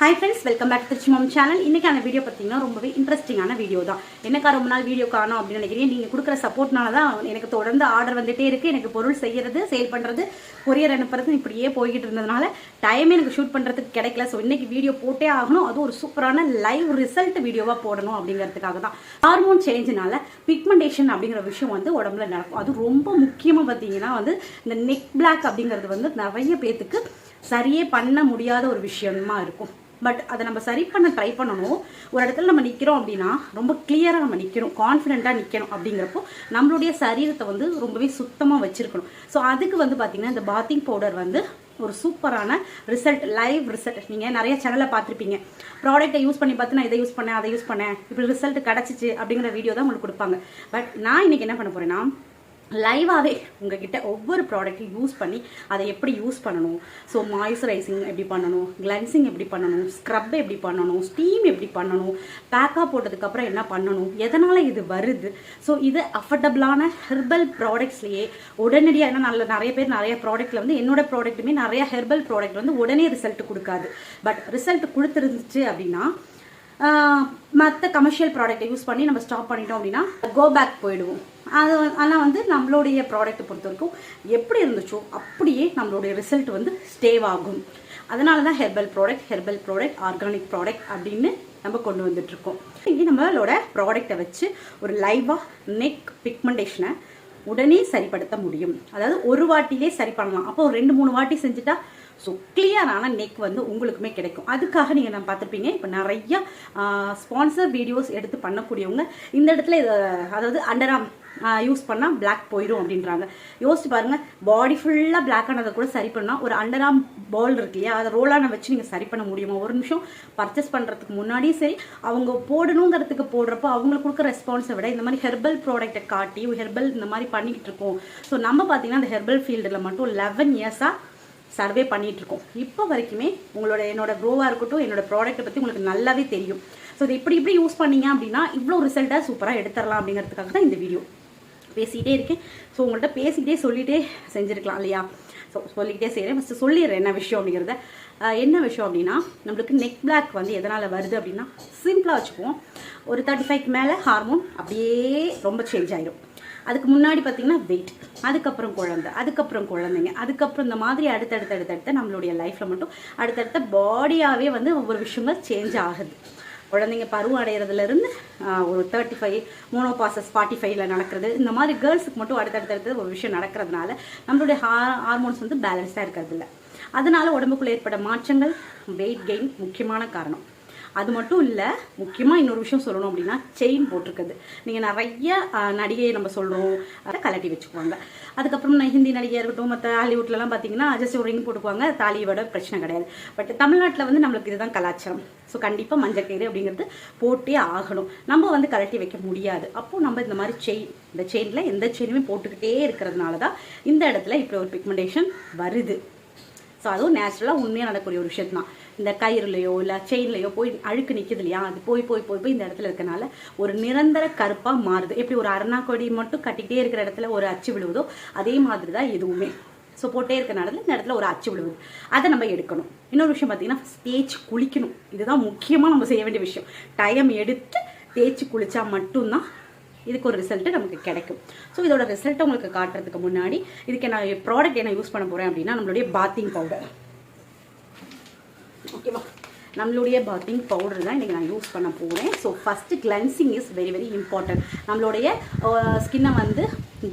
Hi friends welcome back Trichy mom channel இன்னைக்கான video பார்த்தீங்கன்னா ரொம்பவே இன்ட்ரெஸ்டிங்கான வீடியோ தான். என்னக்கா ரொம்ப நாள் வீடியோ காணும் அப்படின்னு நினைக்கிறேன் நீங்கள் கொடுக்குற சப்போர்ட்னால தான் எனக்கு தொடர்ந்து ஆர்டர் வந்துட்டே இருக்குது எனக்கு பொருள் செய்கிறது சேல் பண்ணுறது கொரியர் அனுப்புறது இப்படியே போய்கிட்டு இருந்ததுனால டைமே எனக்கு ஷூட் பண்ணுறதுக்கு கிடைக்கல. ஸோ இன்னைக்கு வீடியோ போட்டே ஆகணும். அது ஒரு சூப்பரான லைவ் ரிசல்ட் வீடியோவாக போடணும் அப்படிங்கிறதுக்காக தான். ஹார்மோன் சேஞ்சினால பிக்மெண்டேஷன் அப்படிங்கிற விஷயம் வந்து உடம்புல நடக்கும். அது ரொம்ப முக்கியமாக பார்த்தீங்கன்னா வந்து இந்த நெக் பிளாக் அப்படிங்கிறது வந்து நிறைய பேத்துக்கு சரியே பண்ண முடியாத ஒரு விஷயமா இருக்கும். பட் அதை நம்ம சரி பண்ண ட்ரை பண்ணணும். ஒரு இடத்துல நம்ம நிற்கிறோம் அப்படின்னா ரொம்ப கிளியராக நம்ம நிற்கணும் கான்ஃபிடென்ட்டாக நிற்கணும் அப்படிங்கிறப்போ நம்மளுடைய சரீரத்தை வந்து ரொம்பவே சுத்தமாக வச்சிருக்கணும். ஸோ அதுக்கு வந்து பார்த்தீங்கன்னா இந்த பாத்திங் பவுடர் வந்து ஒரு சூப்பரான ரிசல்ட் லைவ் ரிசல்ட் நீங்கள் நிறைய சேனலில் பார்த்துருப்பீங்க. ப்ராடக்ட்டை யூஸ் பண்ணி பார்த்து நான் இதை யூஸ் பண்ணேன் அதை யூஸ் பண்ணேன். இப்படி ரிசல்ட் கிடச்சிச்சு அப்படிங்கிற வீடியோ தான் உங்களுக்கு கொடுப்பாங்க. பட் நான் இன்னைக்கு என்ன பண்ண போறேன்னா லைவாகவே உங்ககிட்ட ஒவ்வொரு ப்ராடக்ட்டையும் யூஸ் பண்ணி அதை எப்படி யூஸ் பண்ணணும்? ஸோ மாய்ஸ்சரைசிங் எப்படி பண்ணணும்? கிளென்சிங் எப்படி பண்ணணும்? ஸ்க்ரப் எப்படி பண்ணணும்? ஸ்டீம் எப்படி பண்ணணும்? பேக்காக போட்டதுக்கப்புறம் என்ன பண்ணணும்? எதனால் இது வருது? ஸோ இது அஃபர்டபுளான ஹெர்பல் ப்ராடக்ட்ஸ்லேயே உடனடியாக ஏன்னா நல்ல நிறைய பேர் நிறைய ப்ராடக்ட்டில் வந்து என்னோட ப்ராடக்ட்டுமே நிறைய ஹெர்பல் ப்ராடக்ட் வந்து உடனே ரிசல்ட் கொடுக்காது. பட் ரிசல்ட் கொடுத்துருந்துச்சு அப்படின்னா மற்ற கமர்ஷியல் ப்ராடக்ட்டை யூஸ் பண்ணி நம்ம ஸ்டாப் பண்ணிட்டோம் அப்படின்னா கோ பேக் போயிடுவோம். அது ஆனால் வந்து நம்மளுடைய ப்ராடக்ட்டை பொறுத்த வரைக்கும் எப்படி இருந்துச்சோ அப்படியே நம்மளுடைய ரிசல்ட் வந்து ஸ்டேவ் ஆகும். அதனால தான் herbal product herbal product organic product அப்படின்னு நம்ம கொண்டு வந்துட்ருக்கோம் இங்கே நம்மளோட ப்ராடக்ட்டை வச்சு ஒரு லைவாக நெக் பிக்மெண்டேஷனை உடனே சரிப்படுத்த முடியும். அதாவது ஒரு வாட்டிலே சரி பண்ணலாம். அப்போ ஒரு ரெண்டு மூணு வாட்டி செஞ்சுட்டா ஸோ கிளியரான நெக் வந்து உங்களுக்குமே கிடைக்கும். அதுக்காக நீங்கள் நான் பார்த்துருப்பீங்க இப்போ நிறைய ஸ்பான்சர் வீடியோஸ் எடுத்து பண்ணக்கூடியவங்க இந்த இடத்துல இதை அதாவது அண்டராம் யூஸ் பண்ணால் பிளாக் போயிடும் அப்படின்றாங்க. யோசிச்சு பாருங்கள் பாடி ஃபுல்லாக பிளாக் ஆனதை கூட சரி பண்ணால் ஒரு அண்டராம் பால் இருக்கு இல்லையா அதை ரோலான வச்சு நீங்கள் சரி பண்ண முடியுமா? ஒரு நிமிஷம் பர்ச்சேஸ் பண்ணுறதுக்கு முன்னாடியும் சரி அவங்க போடணுங்கிறதுக்கு போடுறப்போ அவங்களுக்கு கொடுக்குற ரெஸ்பான்ஸை விட இந்த மாதிரி ஹெர்பல் ப்ராடக்ட்டை காட்டி ஹெர்பல் இந்த மாதிரி பண்ணிக்கிட்டு இருக்கோம். ஸோ நம்ம பார்த்தீங்கன்னா அந்த ஹெர்பல் ஃபீல்டில் மட்டும் லெவன் இயர்ஸாக சர்வே பண்ணிகிட்ருக்கோம் இருக்கோம் இப்போ வரைக்குமே உங்களோட என்னோட க்ரோவாக இருக்கட்டும் என்னோட ப்ராடக்ட்டை பற்றி உங்களுக்கு நல்லாவே தெரியும். ஸோ இதை இப்படி இப்படி யூஸ் பண்ணீங்க அப்படின்னா இவ்வளோ ரிசல்ட்டாக சூப்பராக எடுத்துடலாம் அப்படிங்கிறதுக்காக தான் இந்த வீடியோ பேசிக்கிட்டே இருக்கேன். ஸோ உங்கள்கிட்ட பேசிக்கிட்டே சொல்லிகிட்டே செஞ்சுருக்கலாம் இல்லையா? ஸோ சொல்லிக்கிட்டே செய்கிறேன் ஃபஸ்ட்டு சொல்லிடுறேன் என்ன விஷயம் அப்படிங்கிறத. என்ன விஷயம் அப்படின்னா நம்மளுக்கு நெக் பிளாக் வந்து எதனால் வருது அப்படின்னா சிம்பிளாக வச்சுக்குவோம். ஒரு தேர்ட்டி ஃபைவ்க்கு மேலே ஹார்மோன் அப்படியே ரொம்ப சேஞ்ச் ஆயிடும் அதுக்கு முன்னாடி பார்த்தீங்கன்னா வெயிட் அதுக்கப்புறம் குழந்தை அதுக்கப்புறம் குழந்தைங்க அதுக்கப்புறம் இந்த மாதிரி அடுத்தடுத்து அடுத்தடுத்த நம்மளுடைய லைஃப்பில் மட்டும் அடுத்தடுத்த பாடியாகவே வந்து ஒவ்வொரு விஷயங்கள் சேஞ்ச் ஆகுது. குழந்தைங்க பருவம் அடைகிறதுலேருந்து ஒரு தேர்ட்டி ஃபைவ் மோனோபாசஸ் ஃபார்ட்டி ஃபைவ்ல நடக்கிறது இந்த மாதிரி கேர்ள்ஸுக்கு மட்டும் அடுத்தடுத்தடுத்து ஒரு விஷயம் நடக்கிறதுனால நம்மளுடைய ஹா- ஹார்மோன்ஸ் வந்து பேலன்ஸாக இருக்கிறது இல்லை. அதனால உடம்புக்குள்ளே ஏற்பட மாற்றங்கள் வெயிட் கெயின் முக்கியமான காரணம். அது மட்டும் இல்லை முக்கியமாக இன்னொரு விஷயம் சொல்லணும் அப்படின்னா செயின் போட்டிருக்குது நீங்கள் நிறைய நடிகையை நம்ம சொல்கிறோம் அதை கலட்டி வச்சுக்குவாங்க. அதுக்கப்புறம் நான் ஹிந்தி நடிகையாக இருக்கட்டும் மற்ற ஹாலிவுட்லலாம் பார்த்தீங்கன்னா ஜஸ்ட் ஒரு ரிங் போட்டுக்குவாங்க தாலியோட பிரச்சனை கிடையாது. பட் தமிழ்நாட்டில் வந்து நம்மளுக்கு இதுதான் கலாச்சாரம். ஸோ கண்டிப்பாக மஞ்சள் கயிறு அப்படிங்கிறது போட்டே ஆகணும். நம்ம வந்து கலட்டி வைக்க முடியாது. அப்போது நம்ம இந்த மாதிரி செயின் இந்த செயினில் எந்த செயினுமே போட்டுக்கிட்டே இருக்கிறதுனால தான் இந்த இடத்துல இப்படி ஒரு பிக்மெண்டேஷன் வருது. ஸோ அதுவும் நேச்சுரலாக உண்மையாக நடக்கக்கூடிய ஒரு விஷயம் தான் இந்த கயிறுலையோ இல்லை செயின்லையோ போய் அழுக்கு நிற்கிது இல்லையா? அது போய் போய் போய் போய் இந்த இடத்துல இருக்கனால ஒரு நிரந்தர கருப்பாக மாறுது. எப்படி ஒரு அரணா கொடி மட்டும் கட்டிக்கிட்டே இருக்கிற இடத்துல ஒரு அச்சு விழுவுதோ அதே மாதிரி தான் எதுவுமே ஸோ போட்டே இருக்கிற இந்த இடத்துல ஒரு அச்சு விழுவுது. அதை நம்ம எடுக்கணும். இன்னொரு விஷயம் பார்த்தீங்கன்னா தேய்ச்சி குளிக்கணும். இதுதான் முக்கியமாக நம்ம செய்ய வேண்டிய விஷயம். டைம் எடுத்து தேய்ச்சி குளிச்சா மட்டும்தான் இதுக்கு ஒரு ரிசல்ட் நமக்கு கிடைக்கும். ஸோ இதோட ரிசல்ட்டை உங்களுக்கு காட்டுறதுக்கு முன்னாடி இதுக்கு நான் ப்ராடக்ட் என்ன யூஸ் பண்ண போகிறேன் அப்படின்னா நம்மளுடைய பாத்திங் பவுடர் ஓகேவா நம்மளுடைய பாத்திங் பவுடர் தான் இன்றைக்கி நான் யூஸ் பண்ண போகிறேன் so first cleansing is very very important நம்மளுடைய ஸ்கின்னை வந்து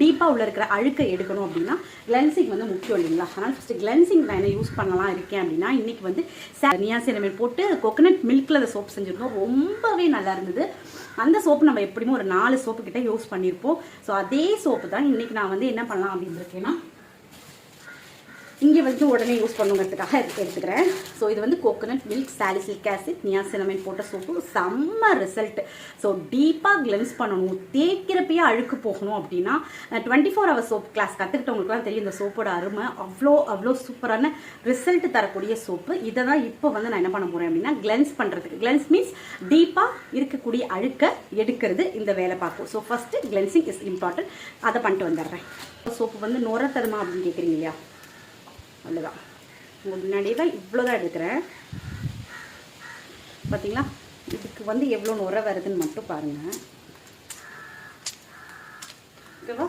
டீப்பாக உள்ள இருக்கிற அழுக்கை எடுக்கணும் அப்படின்னா கிளென்சிங் வந்து முக்கியம் இல்லைங்களா? அதனால் ஃபஸ்ட்டு கிளென்சிங் நான் என்ன யூஸ் பண்ணலாம் இருக்கேன் அப்படின்னா இன்றைக்கி வந்து நியாசினமேல் போட்டு கோகனட் மில்கில் அதை சோப் செஞ்சுருந்தோம். ரொம்பவே நல்லா இருந்தது. அந்த சோப்பு நம்ம எப்படியுமே ஒரு நாலு சோப்பு கிட்ட யூஸ் பண்ணியிருப்போம் ஸோ அதே சோப்பு தான் இன்றைக்கி நான் வந்து என்ன பண்ணலாம் அப்படின்னு இருக்கேன்னா இங்கே வந்து உடனே யூஸ் பண்ணுங்கிறதுக்காக எடுத்துக்கிறேன். ஸோ இது வந்து coconut milk salicylic acid niacinamide போட்ட சோப்பு செம்ம ரிசல்ட் ஸோ டீப்பாக கிளென்ஸ் பண்ணணும். தேய்க்கிறப்பையே அழுக்கு போகணும் அப்படின்னா twenty four hour soap class கற்றுக்கிட்டவங்களுக்குலாம் தெரியும் இந்த சோப்போட அருமை. அவ்வளோ அவ்வளோ சூப்பரான ரிசல்ட் தரக்கூடிய சோப்பு இதை தான் இப்போ வந்து நான் என்ன பண்ண போகிறேன் அப்படின்னா கிளென்ஸ் பண்ணுறதுக்கு கிளென்ஸ் மீன்ஸ் டீப்பாக இருக்கக்கூடிய அழுக்கை எடுக்கிறது இந்த வேலை பார்க்கும். So first cleansing is important அதை பண்ணிட்டு வந்துடுறேன். சோப்பு வந்து நுர தருமா அப்படின்னு கேட்குறீங்க இல்லையா? அவ்வளோதான் உங்கள் முன்னாடியே தான் இவ்வளோ தான் எடுக்கிறேன். பார்த்தீங்களா இதுக்கு வந்து எவ்வளோ நுர வருதுன்னு மட்டும் பாருங்கள் ஓகேவா?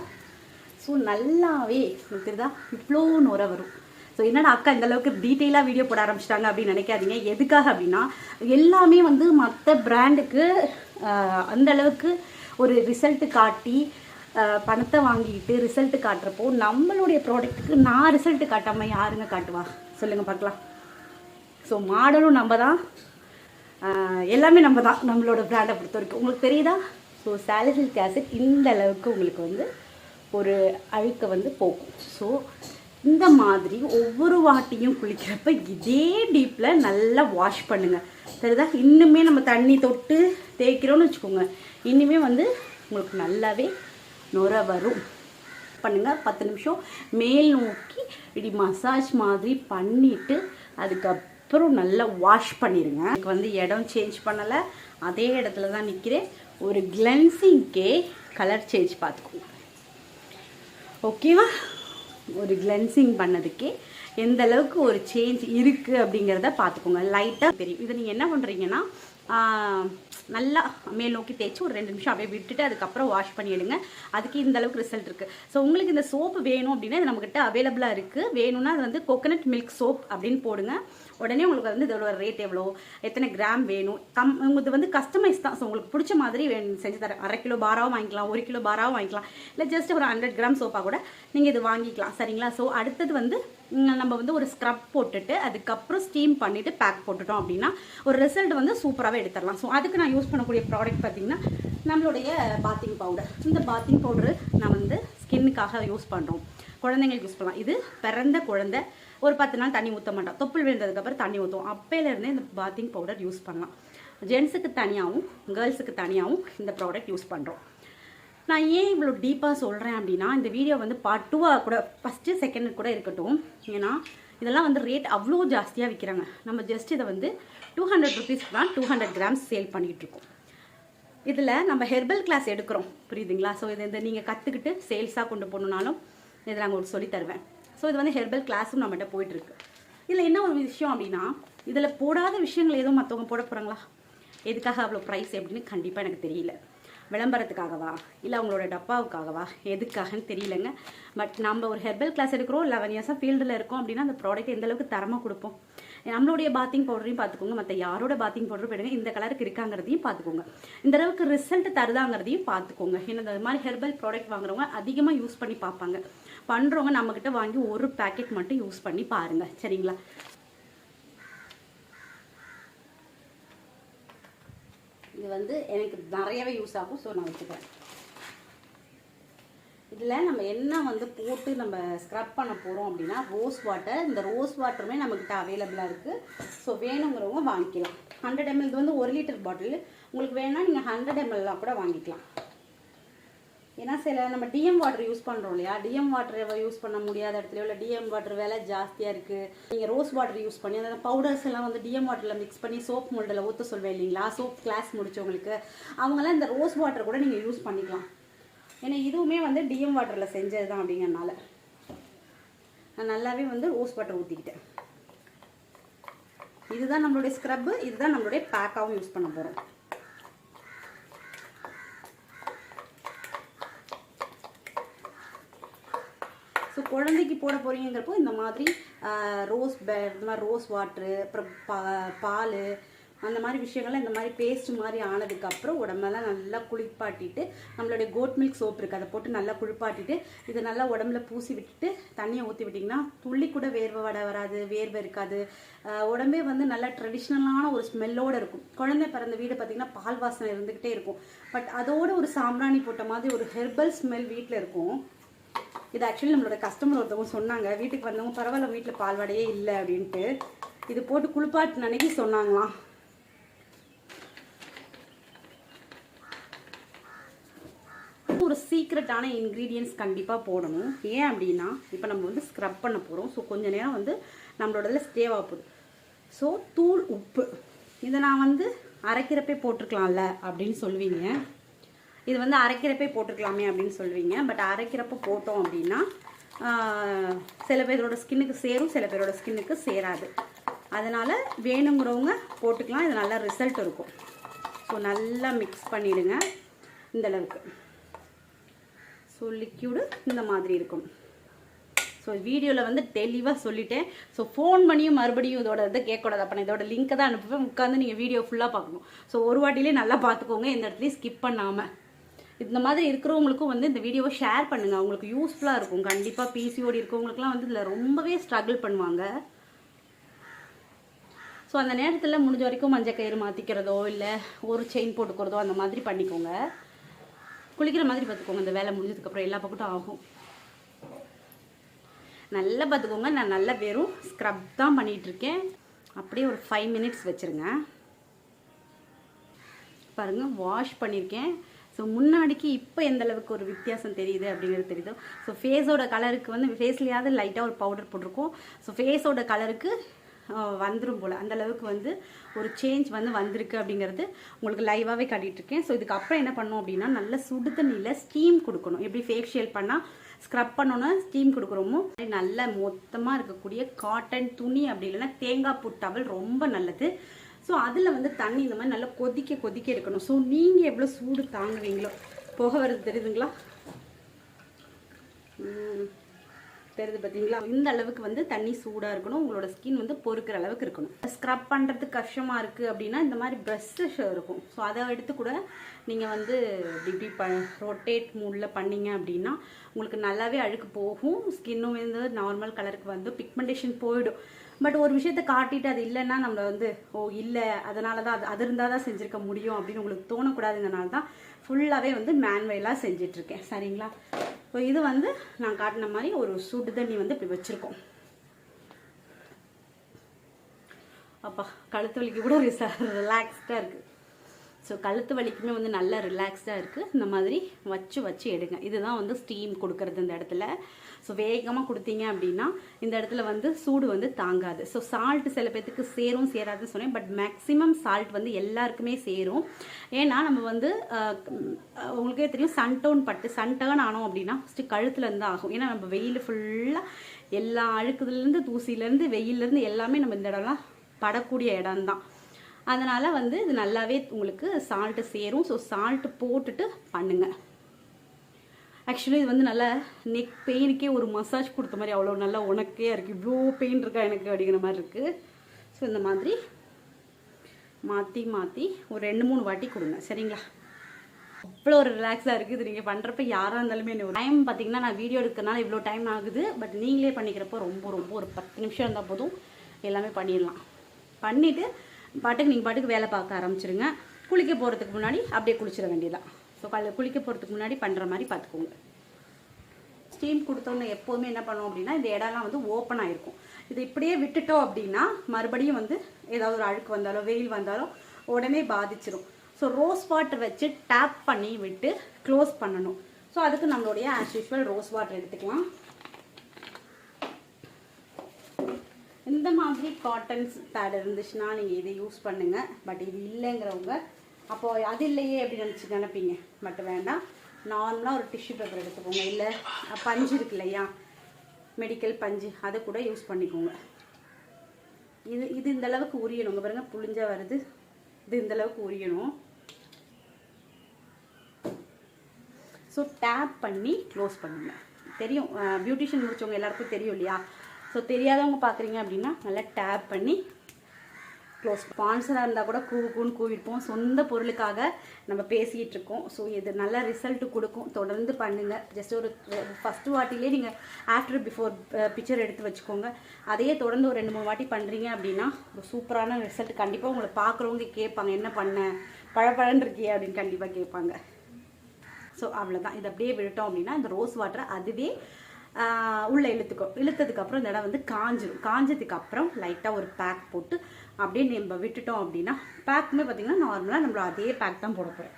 ஸோ நல்லாவே தெரியுதா? இவ்வளோ நுர வரும். ஸோ என்னடா அக்கா இந்த அளவுக்கு டீட்டெயிலாக வீடியோ போட ஆரம்பிச்சிட்டாங்க அப்படின்னு நினைக்காதீங்க. எதுக்காக அப்படின்னா எல்லாமே வந்து மற்ற பிராண்டுக்கு அந்த அளவுக்கு ஒரு ரிசல்ட்டு காட்டி பணத்தை வாங்கிட்டு ரிசல்ட் காட்டுறப்போ நம்மளுடைய ப்ராடக்ட்டுக்கு நான் ரிசல்ட் காட்டாமல் யாருங்க காட்டுவா? சொல்லுங்கள் பார்க்கலாம். ஸோ மாடலும் நம்ம தான் எல்லாமே நம்ம தான் நம்மளோட பிராண்டை பொறுத்த வரைக்கும். உங்களுக்கு தெரியுதா? ஸோ சாலிசிலிக் ஆசிட் இந்த அளவுக்கு உங்களுக்கு வந்து ஒரு அழுக்க வந்து போக்கும் ஸோ இந்த மாதிரி ஒவ்வொரு வாட்டியும் குளிக்கிறப்ப இதே டீப்பில் நல்லா வாஷ் பண்ணுங்கள் சரிதா? இன்னுமே நம்ம தண்ணி தொட்டு தேய்க்கிறோன்னு வச்சுக்கோங்க. இன்னுமே வந்து உங்களுக்கு நல்லாவே நுர வரும். பண்ணுங்க பத்து நிமிஷம். மேல் நோக்கி இப்படி மசாஜ் மாதிரி பண்ணிட்டு அதுக்கப்புறம் நல்லா வாஷ் பண்ணிடுங்க எனக்கு வந்து இடம் சேஞ்ச் பண்ணலை. அதே இடத்துல தான் நிற்கிறேன் ஒரு கிளென்சிங்க்கே கலர் சேஞ்ச் பார்த்துக்கோங்க. ஓகேவா ஒரு கிளென்சிங் பண்ணதுக்கே எந்த அளவுக்கு ஒரு சேஞ்ச் இருக்குது அப்படிங்கிறத பார்த்துக்கோங்க. லைட்டாக தெரியும். இதை நீங்கள் என்ன பண்ணுறீங்கன்னா நல்லா மேல் நோக்கி தேய்ச்சி ஒரு ரெண்டு நிமிஷம் அப்படியே விட்டுட்டு அதுக்கப்புறம் வாஷ் பண்ணிவிடுங்க அதுக்கு இந்த அளவுக்கு ரிசல்ட் இருக்குது ஸோ உங்களுக்கு இந்த சோப்பு வேணும் அப்படின்னா இது நம்மக்கிட்ட அவைலபிளாக இருக்குது வேணும்னா அது வந்து கோகனட் மில்க் சோப் அப்படின்னு போடுங்க. உடனே உங்களுக்கு வந்து இதோட ரேட் எவ்வளோ எத்தனை கிராம் வேணும் கம் உங்களுக்கு வந்து கஸ்டமைஸ் தான். ஸோ உங்களுக்கு பிடிச்ச மாதிரி வேணும் செஞ்சு தரேன். அரை கிலோ பாராவும் வாங்கிக்கலாம் ஒரு கிலோ பாராவும் வாங்கிக்கலாம். இல்லை ஜஸ்ட் ஒரு ஹண்ட்ரட் கிராம் சோப்பா கூட நீங்கள் இது வாங்கிக்கலாம். சரிங்களா? ஸோ அடுத்தது வந்து நம்ம வந்து ஒரு ஸ்க்ரப் போட்டுட்டு அதுக்கப்புறம் ஸ்டீம் பண்ணிவிட்டு பேக் போட்டுட்டோம் அப்படின்னா ஒரு ரிசல்ட் வந்து சூப்பராகவே எடுத்துடலாம். ஸோ அதுக்கு நான் யூஸ் பண்ணக்கூடிய ப்ராடக்ட் பார்த்தீங்கன்னா நம்மளுடைய பாத்திங் பவுடர் இந்த பாத்திங் பவுடர் நான் வந்து ஸ்கின்னுக்காக யூஸ் பண்ணுறோம் குழந்தைங்களுக்கு யூஸ் பண்ணலாம். இது பிறந்த குழந்தை ஒரு பத்து நாள் தண்ணி ஊற்ற மாட்டோம். தொப்புள் விழுந்ததுக்கப்புறம் தண்ணி ஊற்றுவோம் அப்போலேருந்தே இந்த பாத்திங் பவுடர் யூஸ் பண்ணலாம். ஜென்ஸுக்கு தனியாகவும் கேர்ள்ஸுக்கு தனியாகவும் இந்த ப்ராடக்ட் யூஸ் பண்ணுறோம் நான் ஏன் இவ்வளோ டீப்பாக சொல்கிறேன் அப்படின்னா இந்த வீடியோ வந்து பார்ட் டூவாக கூட ஃபஸ்ட்டு செகண்ட் கூட இருக்கட்டும். ஏன்னா இதெல்லாம் வந்து ரேட் அவ்வளோ ஜாஸ்தியாக விற்கிறாங்க நம்ம ஜஸ்ட் இதை வந்து டூ ஹண்ட்ரட் ருபீஸ்க்கு தான் டூ ஹண்ட்ரட் கிராம்ஸ் சேல் பண்ணிகிட்ருக்கோம் இதில் நம்ம ஹெர்பல் கிளாஸ் எடுக்கிறோம். புரியுதுங்களா? ஸோ இதை இந்த நீங்கள் கற்றுக்கிட்டு சேல்ஸாக கொண்டு போகணுன்னாலும் இதை நாங்கள் உங்களுக்கு சொல்லித் தருவேன். ஸோ இது வந்து ஹெர்பல் கிளாஸும் நம்மகிட்ட போயிட்டுருக்கு. இதில் என்ன ஒரு விஷயம் அப்படின்னா இதில் போடாத விஷயங்கள் எதுவும் மற்றவங்க போட போகிறாங்களா எதுக்காக அவ்வளோ ப்ரைஸ் எப்படின்னு கண்டிப்பாக எனக்கு தெரியல. விளம்பரத்துக்காகவா? இல்லை அவங்களோட டப்பாவுக்காகவா? எதுக்காகன்னு தெரியலங்க. பட் நம்ம ஒரு ஹெர்பல் கிளாஸ் எடுக்கிறோம் லெவன் இயர்ஸாக ஃபீல்டில் இருக்கோம் அப்படின்னா அந்த ப்ராடக்ட் எந்தளவுக்கு தரமாக கொடுப்போம்? நம்மளுடைய பாத்திங் பவுடரையும் பார்த்துக்கோங்க மற்ற யாரோட பாத்திங் பவுடரும் போயிடுங்க இந்த கலருக்கு இருக்காங்கிறதையும் பார்த்துக்கோங்க இந்த அளவுக்கு ரிசல்ட் தருதாங்கிறதையும் பார்த்துக்கோங்க ஏன்னா இந்த மாதிரி ஹெர்பல் ப்ராடக்ட் வாங்குறவங்க அதிகமாக யூஸ் பண்ணி பார்ப்பாங்க. பண்ணுறவங்க நம்மக்கிட்ட வாங்கி ஒரு பேக்கெட் மட்டும் யூஸ் பண்ணி பாருங்கள் சரிங்களா? இது வந்து எனக்கு நிறையவே யூஸ் ஆகும். ஸோ நான் வச்சுக்கிறேன். இதில் நம்ம என்ன வந்து போட்டு நம்ம ஸ்க்ரப் பண்ண போகிறோம் அப்படின்னா ரோஸ் வாட்டர் இந்த ரோஸ் வாட்டருமே நம்மக்கிட்ட அவைலபிளாக இருக்குது ஸோ வேணுங்கிறவங்க வாங்கிக்கலாம். ஹண்ட்ரட் எம்எல் இது வந்து ஒரு லிட்டர் பாட்டில் உங்களுக்கு வேணால் நீங்கள் ஹண்ட்ரட் எம்எல்லாம் கூட வாங்கிக்கலாம். ஏன்னா சில நம்ம டிஎம் வாட்டர் யூஸ் பண்ணுறோம் இல்லையா? டிஎம் வாட்டர் யூஸ் பண்ண முடியாத இடத்துல இல்லை டிஎம் வாட்டர் விலை ஜாஸ்தியாக இருக்குது நீங்கள் ரோஸ் வாட்டர் யூஸ் பண்ணி அந்த பவுடர்ஸ் எல்லாம் வந்து டிஎம் வாட்டரில் மிக்ஸ் பண்ணி சோப் மோல்டில் ஊற்ற சொல்வேன் இல்லைங்களா? சோப் கிளாஸ் முடிச்சவங்களுக்கு. அவங்களாம் இந்த ரோஸ் வாட்டர் கூட நீங்கள் யூஸ் பண்ணிக்கலாம். ஏன்னா இதுவுமே வந்து டிஎம் வாட்டரில் செஞ்சது தான் அப்படிங்கறனால. நான் நல்லாவே வந்து ரோஸ் வாட்டர் ஊற்றிக்கிட்டேன் இதுதான் நம்மளுடைய ஸ்க்ரப்பு இதுதான் நம்மளுடைய பேக்காகவும் யூஸ் பண்ண போகிறோம் ஸோ குழந்தைக்கு போட போறீங்கிறப்போ இந்த மாதிரி ரோஸ் பே இந்த மாதிரி ரோஸ் வாட்ரு அப்புறம் பா பால் அந்த மாதிரி விஷயங்கள்லாம் இந்த மாதிரி பேஸ்ட் மாதிரி ஆனதுக்கப்புறம் உடம்பெல்லாம் நல்லா குளிப்பாட்டிட்டு நம்மளுடைய கோட் மில்க் சோப் இருக்குது அதை போட்டு நல்லா குளிப்பாட்டிட்டு இதை நல்லா உடம்புல பூசி விட்டுட்டு தண்ணியை ஊற்றி விட்டிங்கன்னா துள்ளி கூட வேர்வை வட வராது வேர்வை இருக்காது. உடம்பே வந்து நல்லா ட்ரெடிஷ்னலான ஒரு ஸ்மெல்லோடு இருக்கும். குழந்தை பிறந்த வீடு பார்த்திங்கன்னா பால் வாசனை இருந்துக்கிட்டே இருக்கும். பட் அதோட ஒரு சாம்பிராணி போட்ட மாதிரி ஒரு ஹெர்பல் ஸ்மெல் வீட்டில் இருக்கும். இது ஆக்சுவலி நம்மளோட கஸ்டமர் ஒருத்தவங்க சொன்னாங்க வீட்டுக்கு வந்தவங்க பரவாயில்ல வீட்டில் பால்வாடையே இல்லை அப்படின்ட்டு. இது போட்டு குளிப்பாட்டு அன்னைக்கு சொன்னாங்களாம். ஒரு சீக்ரெட்டான இன்க்ரீடியன்ஸ் கண்டிப்பாக போடணும். ஏன் அப்படின்னா இப்போ நம்ம வந்து ஸ்க்ரப் பண்ண போகிறோம் ஸோ கொஞ்சம் நேரம் வந்து நம்மளோட இதில் ஸ்டே போகுது. ஸோ தூள் உப்பு. இதை நான் வந்து அரைக்கிறப்பே போட்டிருக்கலாம்ல அப்படின்னு சொல்லுவீங்க இது வந்து அரைக்கிறப்பே போட்டுக்கலாமே அப்படின்னு சொல்லுவீங்க. பட் அரைக்கிறப்ப போட்டோம் அப்படின்னா சில பேரோட ஸ்கின்னுக்கு சேரும் சில பேரோட ஸ்கின்னுக்கு சேராது. அதனால் வேணுங்கிறவங்க போட்டுக்கலாம். இது நல்லா ரிசல்ட் இருக்கும். ஸோ நல்லா மிக்ஸ் பண்ணிவிடுங்க இந்தளவுக்கு ஸோ லிக்யூடு இந்த மாதிரி இருக்கும். ஸோ வீடியோவில் வந்து தெளிவாக சொல்லிட்டேன். ஸோ ஃபோன் பண்ணியும் மறுபடியும் இதோட இதை கேட்கக்கூடாது. அப்போ நான் இதோட லிங்க்கை தான் அனுப்புவேன். உட்காந்து நீங்கள் வீடியோ ஃபுல்லாக பார்க்கணும். ஸோ ஒரு வாட்டிலே நல்லா பார்த்துக்கோங்க. இந்த இடத்துலையும் ஸ்கிப் பண்ணாமல் இந்த மாதிரி இருக்கிறவங்களுக்கும் வந்து இந்த வீடியோவை ஷேர் பண்ணுங்கள் அவங்களுக்கு யூஸ்ஃபுல்லாக இருக்கும். கண்டிப்பாக பிசிஓடி இருக்கவங்களுக்குலாம் வந்து இதில் ரொம்பவே ஸ்ட்ரகிள் பண்ணுவாங்க. ஸோ அந்த நேரத்தில் முடிஞ்ச வரைக்கும் மஞ்சள் கயிறு மாற்றிக்கிறதோ இல்லை ஒரு செயின் போட்டுக்கிறதோ அந்த மாதிரி பண்ணிக்கோங்க. குளிக்கிற மாதிரி பார்த்துக்கோங்க. இந்த வேலை முடிஞ்சதுக்கப்புறம் எல்லா பக்கட்டும் ஆகும். நல்லா பார்த்துக்கோங்க. நான் நல்லா வெறும் ஸ்க்ரப் தான் பண்ணிகிட்ருக்கேன் அப்படியே ஒரு ஃபைவ் மினிட்ஸ் வச்சுருங்க. பாருங்கள் வாஷ் பண்ணியிருக்கேன் ஸோ முன்னாடிக்கு இப்போ எந்த அளவுக்கு ஒரு வித்தியாசம் தெரியுது அப்படிங்கிறது தெரியுது. ஸோ ஃபேஸோட கலருக்கு வந்து ஃபேஸ்லையாவது லைட்டாக ஒரு பவுடர் போட்டிருக்கோம். ஸோ ஃபேஸோட கலருக்கு வந்துடும் போல். அந்த அளவுக்கு வந்து ஒரு சேஞ்ச் வந்து வந்திருக்கு அப்படிங்கிறது உங்களுக்கு லைவாகவே காட்டிகிட்ருக்கேன் ஸோ இதுக்கப்புறம் என்ன பண்ணோம் அப்படின்னா நல்ல சுடு தண்ணியில் ஸ்டீம் கொடுக்கணும். எப்படி ஃபேஷியல் பண்ணால் ஸ்க்ரப் பண்ணோன்னா ஸ்டீம் கொடுக்குறோமோ நல்ல மொத்தமாக இருக்கக்கூடிய காட்டன் துணி அப்படி இல்லைன்னா தேங்காய் பூ டவல் ரொம்ப நல்லது. ஸோ அதில் வந்து தண்ணி இந்த மாதிரி நல்லா கொதிக்க கொதிக்க இருக்கணும் ஸோ நீங்கள் எவ்வளோ சூடு தாங்குவீங்களோ புகை வருது தெரியுதுங்களா? தெரியுது பார்த்தீங்களா இந்த அளவுக்கு வந்து தண்ணி சூடாக இருக்கணும். உங்களோட ஸ்கின் வந்து பொறுக்கிற அளவுக்கு இருக்கணும். ஸ்க்ரப் பண்ணுறதுக்கு கஷ்டமாக இருக்குது அப்படின்னா இந்த மாதிரி ப்ரெஷ்ஷஸ் இருக்கும். ஸோ அதை எடுத்து கூட நீங்கள் வந்து இப்படி ப ரொட்டேட் மூடில் பண்ணீங்க அப்படின்னா உங்களுக்கு நல்லாவே அழுக்கு போகும். ஸ்கின்னும் வந்து நார்மல் கலருக்கு வந்து பிக்மெண்டேஷன் போயிடும். பட் ஒரு விஷயத்த காட்டிட்டு அது இல்லைன்னா நம்ம வந்து ஓ இல்லை. அதனால தான் அது அது இருந்தால் தான் செஞ்சுருக்க முடியும் அப்படின்னு உங்களுக்கு தோணக்கூடாதுங்கனால தான் ஃபுல்லாகவே வந்து மேன்வெயிலாக செஞ்சிட்ருக்கேன் சரிங்களா? ஸோ இது வந்து நான் காட்டின மாதிரி ஒரு சுடு தண்ணி வந்து இப்படி வச்சுருக்கோம். அப்பா கழுத்து வலிக்கு கூட ரிலாக்ஸ்டாக இருக்குது ஸோ கழுத்து வலிக்குமே வந்து நல்லா ரிலாக்ஸ்டாக இருக்குது இந்த மாதிரி வச்சு வச்சு எடுங்க. இதுதான் வந்து ஸ்டீம் கொடுக்கறது இந்த இடத்துல. ஸோ வேகமாக கொடுத்தீங்க அப்படின்னா இந்த இடத்துல வந்து சூடு வந்து தாங்காது. ஸோ சால்ட் சில பேர்த்துக்கு சேரும் சேராதுன்னு சொன்னேன். பட் மேக்ஸிமம் சால்ட் வந்து எல்லாருக்குமே சேரும். ஏன்னா நம்ம வந்து உங்களுக்கே தெரியும் சன் பட்டு சன் டர்ன் ஆனோம் அப்படின்னா ஃபஸ்ட்டு கழுத்துலேருந்து ஆகும். ஏன்னா நம்ம வெயில் ஃபுல்லாக எல்லா அழுக்குதுலேருந்து தூசிலேருந்து வெயிலேருந்து எல்லாமே நம்ம இந்த இடம்லாம் படக்கூடிய இடம்தான். அதனால் வந்து இது நல்லாவே உங்களுக்கு சால்ட்டு சேரும். ஸோ சால்ட்டு போட்டுட்டு பண்ணுங்க. ஆக்சுவலி இது வந்து நல்லா நெக் பெயினுக்கே ஒரு மசாஜ் கொடுத்த மாதிரி அவ்வளோ நல்லா உனக்கே இருக்குது இவ்வளோ பெயின் இருக்கா எனக்கு அப்படிங்கிற மாதிரி இருக்குது ஸோ இந்த மாதிரி மாற்றி மாற்றி ஒரு ரெண்டு மூணு வாட்டி கொடுங்க. சரிங்களா? அவ்வளோ ஒரு ரிலாக்ஸாக இருக்குது. இது நீங்கள் பண்ணுறப்ப யாராக இருந்தாலுமே டைம் பார்த்தீங்கன்னா நான் வீடியோ எடுக்கிறனால இவ்வளோ டைம் ஆகுது. பட் நீங்களே பண்ணிக்கிறப்போ ரொம்ப ரொம்ப ஒரு பத்து நிமிஷம் இருந்தால் போதும். எல்லாமே பண்ணிடலாம். பண்ணிவிட்டு பாட்டுக்கு நீங்கள் பாட்டுக்கு வேலை பார்க்க ஆரம்பிச்சிருங்க. குளிக்க போகிறதுக்கு முன்னாடி அப்படியே குளிச்சிட வேண்டியதான் ஸோ கல் குளிக்க போகிறதுக்கு முன்னாடி பண்ணுற மாதிரி பார்த்துக்கோங்க. ஸ்டீம் கொடுத்தோன்னே எப்போதுமே என்ன பண்ணோம் அப்படின்னா இந்த இடம்லாம் வந்து ஓப்பன் ஆகிருக்கும் இது இப்படியே விட்டுட்டோம் அப்படின்னா மறுபடியும் வந்து ஏதாவது ஒரு அழுக்கு வந்தாலோ வெயில் வந்தாலோ உடனே பாதிச்சிரும். ஸோ ரோஸ் வாட்டர் வச்சு டேப் பண்ணி விட்டு க்ளோஸ் பண்ணணும். ஸோ அதுக்கு நம்மளுடைய ஆஸ் யூஷுவல் ரோஸ் வாட்டர் எடுத்துக்கலாம். இந்த மாதிரி காட்டன்ஸ் பேட் இருந்துச்சுன்னா நீங்கள் இதை யூஸ் பண்ணுங்கள் பட் இது இல்லைங்கிறவங்க அப்போ அது இல்லையே அப்படின்னு நினச்சி நினைப்பீங்க. பட் வேண்டாம். நார்மலாக ஒரு டிஷ்யூ பேப்பர் எடுத்துக்கோங்க. இல்லை பஞ்சு இருக்கு இல்லையா? மெடிக்கல் பஞ்சு. அதை கூட யூஸ் பண்ணிக்கோங்க. இது இது இந்த அளவுக்கு உரியணுங்க பாருங்க புளிஞ்சா வருது. இது இந்த அளவுக்கு உரியணும். ஸோ டேப் பண்ணி க்ளோஸ் பண்ணுங்க. தெரியும். பியூட்டிஷியன் முடிச்சவங்க எல்லாருக்கும் தெரியும் இல்லையா? ஸோ தெரியாதவங்க பார்க்குறீங்க அப்படின்னா நல்லா டேப் பண்ணி க்ளோஸ் ஸ்பான்சராக இருந்தால் கூட கூவு கூன்னு கூவிருப்போம் சொந்த பொருளுக்காக நம்ம பேசிகிட்டு இருக்கோம். ஸோ இது நல்ல ரிசல்ட் கொடுக்கும். தொடர்ந்து பண்ணுங்கள் ஜஸ்ட் ஒரு ஃபஸ்ட்டு வாட்டிலே நீங்கள் ஆஃப்டர் பிஃபோர் பிக்சர் எடுத்து வச்சுக்கோங்க. அதையே தொடர்ந்து ஒரு ரெண்டு மூணு வாட்டி பண்ணுறீங்க அப்படின்னா ஒரு சூப்பரான ரிசல்ட் கண்டிப்பாக உங்களை பார்க்குறவங்க கேட்பாங்க என்ன பண்ண? பழப்பழன்னு இருக்கியே அப்படின்னு கண்டிப்பாக கேட்பாங்க. ஸோ அவ்வளோதான் இது அப்படியே விட்டுட்டோம் அப்படின்னா இந்த ரோஸ் வாட்டரை அதுவே உள்ளே இழுத்துக்கும் இழுத்ததுக்கப்புறம் இந்த இடம் வந்து காஞ்சிடும் காஞ்சதுக்கு அப்புறம் லைட்டாக ஒரு பேக் போட்டு அப்படியே நம்ம விட்டுட்டோம் அப்படின்னா பேக்குமே பார்த்தீங்கன்னா நார்மலாக நம்மள அதே பேக் தான் போட போகிறோம்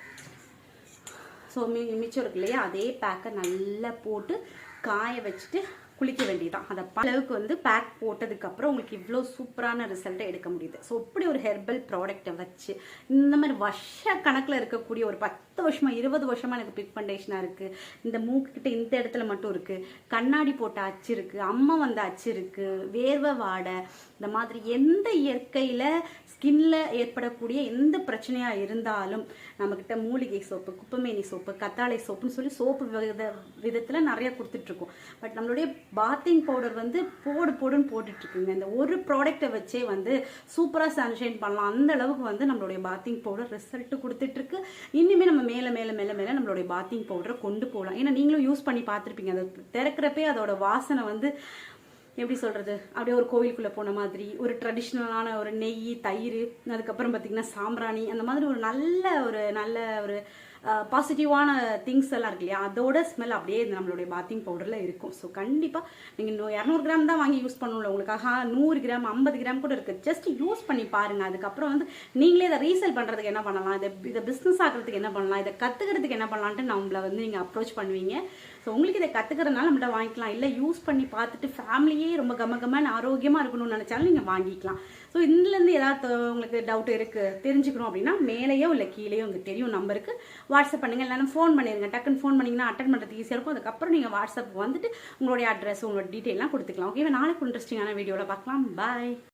ஸோ மி மிச்சம் இருக்கு இல்லையா? அதே பேக்கை நல்லா போட்டு காய வச்சுட்டு குளிக்க வேண்டியதான் அதை ப- அளவுக்கு வந்து பேக் போட்டதுக்கப்புறம் உங்களுக்கு இவ்வளோ சூப்பரான ரிசல்ட்டை எடுக்க முடியுது. ஸோ இப்படி ஒரு ஹெர்பல் ப்ராடக்டை வச்சு இந்த மாதிரி வருஷ கணக்கில் இருக்கக்கூடிய ஒரு பத்து வருஷமா இருபது வருஷமா எனக்கு பிக்மெண்டேஷனாக இருக்கு. இந்த மூக்குக்கிட்ட இந்த இடத்துல மட்டும் இருக்கு. கண்ணாடி போட்ட அச்சு இருக்கு. அம்மா வந்த அச்சு இருக்கு. வேர்வை வாடை. இந்த மாதிரி எந்த இயற்கையில ஸ்கின்ல ஏற்படக்கூடிய எந்த பிரச்சனையா இருந்தாலும் நம்மக்கிட்ட மூலிகை சோப்பு குப்பமேனி சோப்பு கத்தாழை சோப்புன்னு சொல்லி சோப்பு வித விதத்துல நிறைய கொடுத்துட்டு இருக்கோம். பட் நம்மளுடைய பாத்திங் பவுடர் வந்து போடு போடுன்னு போட்டுட்டு இருக்குங்க. இந்த ஒரு ப்ராடக்ட்டை வச்சே வந்து சூப்பரா சன்ஷைன் பண்ணலாம். அந்த அளவுக்கு வந்து நம்மளுடைய பாத்திங் பவுடர் ரிசல்ட் கொடுத்துட்டு இருக்கு. நம்ம மேலே மேலே மேலே மேலே நம்மளுடைய பாத்திங் பவுடரை கொண்டு போகலாம். ஏன்னா நீங்களும் யூஸ் பண்ணி பார்த்துருப்பீங்க. அதை திறக்கிறப்பே அதோட வாசனை வந்து எப்படி சொல்கிறது அப்படியே ஒரு கோவிலுக்குள்ளே போன மாதிரி ஒரு ட்ரெடிஷ்னலான ஒரு நெய் தயிர் அதுக்கப்புறம் பார்த்தீங்கன்னா சாம்பிராணி அந்த மாதிரி ஒரு நல்ல ஒரு நல்ல ஒரு பாசிட்டிவான திங்ஸ் எல்லாம் இருக்கு இல்லையா? அதோட ஸ்மெல் அப்படியே இந்த நம்மளுடைய பாத்திங் பவுடரில் இருக்கும். ஸோ கண்டிப்பாக நீங்கள் இரநூறு கிராம் தான் வாங்கி யூஸ் பண்ணணும் உங்களுக்காக. நூறு கிராம் ஐம்பது கிராம் கூட இருக்குது ஜஸ்ட் யூஸ் பண்ணி பாருங்கள் அதுக்கப்புறம் வந்து நீங்களே இதை ரீசேல் பண்ணுறதுக்கு என்ன பண்ணலாம்? இதை இதை பிஸ்னஸ் ஆகிறதுக்கு என்ன பண்ணலாம்? இதை கற்றுக்கிறதுக்கு என்ன பண்ணலான்ட்டு நம்மள வந்து நீங்கள் அப்ரோச் பண்ணுவீங்க. ஸோ உங்களுக்கு இதை கற்றுக்கிறதுனால நம்மகிட்ட வாங்கிக்கலாம். இல்லை யூஸ் பண்ணி பார்த்துட்டு ஃபேமிலியே ரொம்ப கம கமன்னு ஆரோக்கியமாக இருக்கணும்னு நினச்சாலும் நீங்கள் வாங்கிக்கலாம். ஸோ இதுலேருந்து ஏதாவது உங்களுக்கு டவுட் இருக்குது தெரிஞ்சுக்கணும் அப்படின்னா மேலேயோ இல்லை கீழேயோ உங்களுக்கு தெரியும் நம்பருக்கு வாட்ஸ்அப் பண்ணுங்கள் இல்லைன்னா ஃபோன் பண்ணிடுங்க டக்குன்னு ஃபோன் பண்ணிங்கன்னா அட்டன் பண்ணுறது ஈஸியாக இருக்கும். அதுக்கப்புறம் நீங்கள் வாட்ஸ்அப் வந்துட்டு உங்களுடைய அட்ரஸ் உங்களோட டீட்டெயிலாம் கொடுத்துக்கலாம். ஓகேவா நாளைக்கு இன்ட்ரெஸ்டிங்கான வீடியோவில் பார்க்கலாம். பாய்